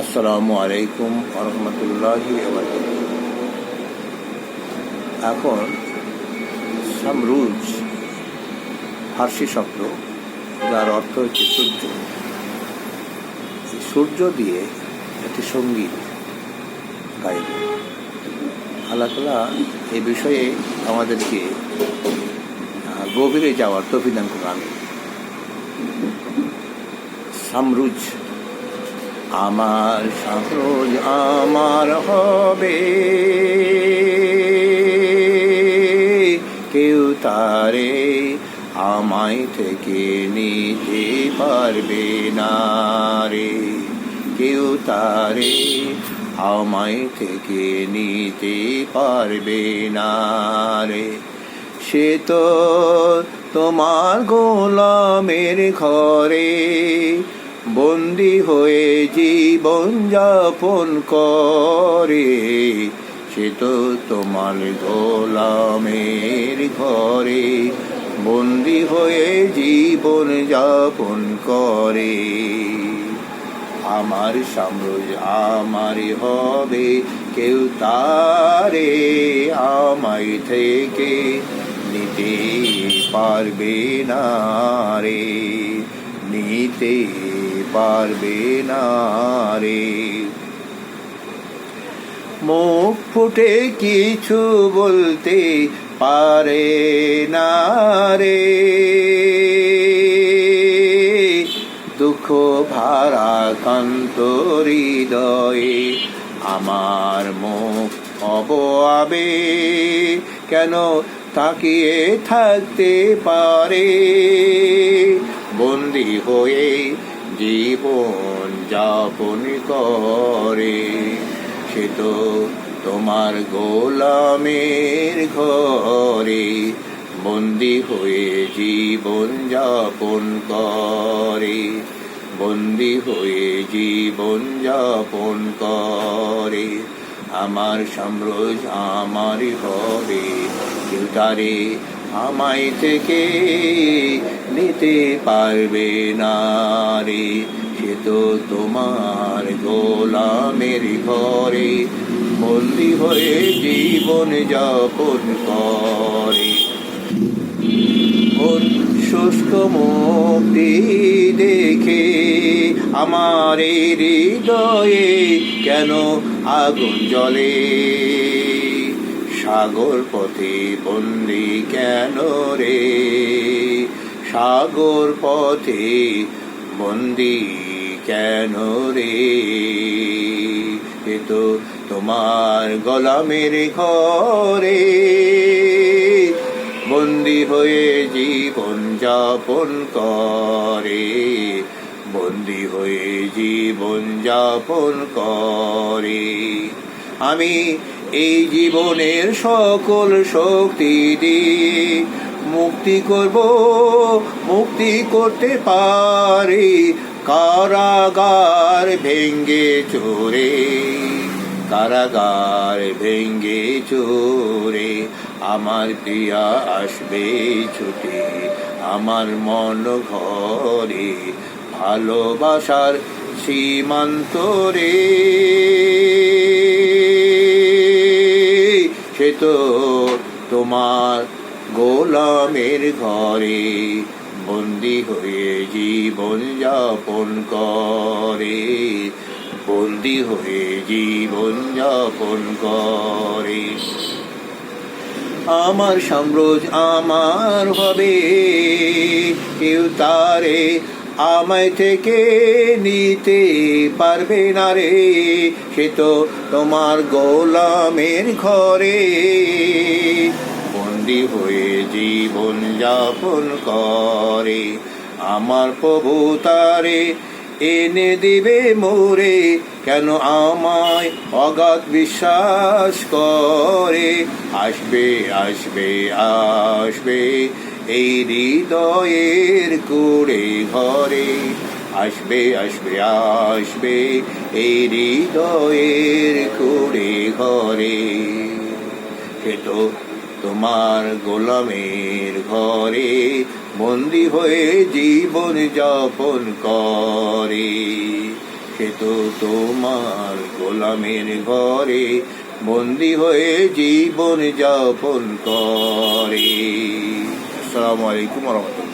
আসসালামু আলাইকুম রহমতুল্লাহি এখন সামরুজ ফার্সি শব্দ, যার অর্থ হচ্ছে সূর্য। সূর্য দিয়ে একটি সংগীত গাইব। আল্লাহ এই বিষয়ে আমাদেরকে গভীরে যাওয়ার তফিদান করুন সামরুজ আমার সাহজ আমার হবে। কেউ তারে আমায় থেকে নিতে পারবে না রে। কেউ তারে আমায় থেকে নিতে পারবে না রে। সে তো তোমার গোলামের ঘরে বন্দি হয়ে জীবন যাপন করে, সে তো তোমার গোলামের ঘরে। বন্দি হয়ে জীবন যাপন করে। আমার সাম্রাজ্য আমারই হবে, কেউ তারে আমায় থেকে নিতে পারবে না রে। নিতে পারবে না রে। মুখ ফুটে কিছু বলতে পারে না রে। দুঃখ ভারা কান্ত হৃদয়ে আমার মুখ অবয়াবে কেন তাকিয়ে থাকতে পারে? বন্দি হয়ে জীবন যাপন করে। সে তো তোমার গোলামের ঘরে বন্দি হয়ে জীবন যাপন করে। বন্দি হয়ে জীবন যাপন করে। আমার সাম্রাজ আমারই হবে কেউ তারে আমায় থেকে নিতে পারবে না রে সে তো তোমার গোলামের ঘরে। বন্দি হয়ে জীবন যাপন করে। শুষ্ক মুক্তি দেখে আমার হৃদয়ে কেন আগুন জ্বলে? সাগর পথে বন্দি কেন রে? সাগর পথে বন্দি কেন রে? এ তো তোমার গলামের ঘরে। বন্দি হয়ে জীবন যাপন করে। বন্দি হয়ে জীবন যাপন করে। আমি এই জীবনের সকল শক্তি দিয়ে মুক্তি করব, মুক্তি করতে পারি। কারাগার ভেঙ্গে চোরে, কারাগার ভেঙ্গে চোরে। আমার প্রিয়া আসবে ছুটে, আমার মন ঘরে, ভালোবাসার সীমান্ত রে। সে তো তোমার গোলামের ঘরে বন্দি হয়ে জীবন যাপন করে। বন্দি হয়ে জীবন যাপন করে। আমার সাম্রাজ্য আমার হবে। কেউ তারে আমায় থেকে নিতে পারবে না রে। সে তো তোমার গোলামের ঘরে। বন্দি হয়ে জীবন যাপন করে। আমার প্রভু তারে এনে দিবে মোরে, কেন আমায় অগাধ বিশ্বাস করে? আসবে আসবে আসবে এই হৃদয়ের কুড়ে ঘরে। আসবে আসবে আসবে এই হৃদয়ের কুড়ে ঘরে। সে তো তোমার গোলামের ঘরে বন্দি হয়ে জীবন যাপন করে। সে তো তোমার গোলামের ঘরে বন্দি হয়ে জীবন যাপন করে। আসসালামু আলাইকুম রহমতুল্লাহ।